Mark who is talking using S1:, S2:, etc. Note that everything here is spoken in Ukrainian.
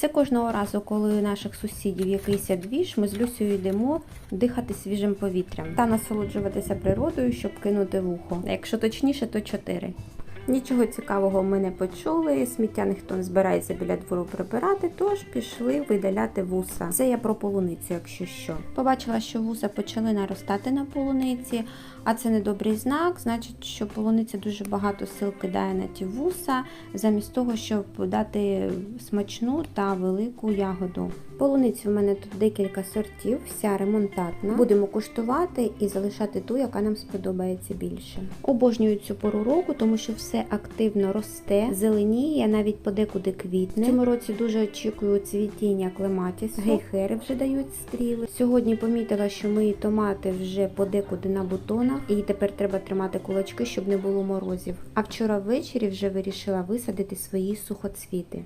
S1: Це кожного разу, коли у наших сусідів якийсь двіж, ми з Люсею йдемо дихати свіжим повітрям та насолоджуватися природою, щоб кинути вухо. Якщо точніше, то чотири. Нічого цікавого ми не почули, сміття ніхто не збирається біля двору прибирати, тож пішли видаляти вуса. Це я про полуницю, якщо що. Побачила, що вуса почали наростати на полуниці, а це недобрий знак, значить, що полуниця дуже багато сил кидає на ті вуса, замість того, щоб дати смачну та велику ягоду. Полуниці в мене тут декілька сортів, вся ремонтатна. Будемо куштувати і залишати ту, яка нам сподобається більше. Обожнюю цю пору року, тому що все активно росте, зеленіє, навіть подекуди квітне. В цьому році дуже очікую цвітіння клематісу. Гейхери вже дають стріли. Сьогодні помітила, що мої томати вже подекуди на бутонах, і тепер треба тримати кулачки, щоб не було морозів. А вчора ввечері вже вирішила висадити свої сухоцвіти.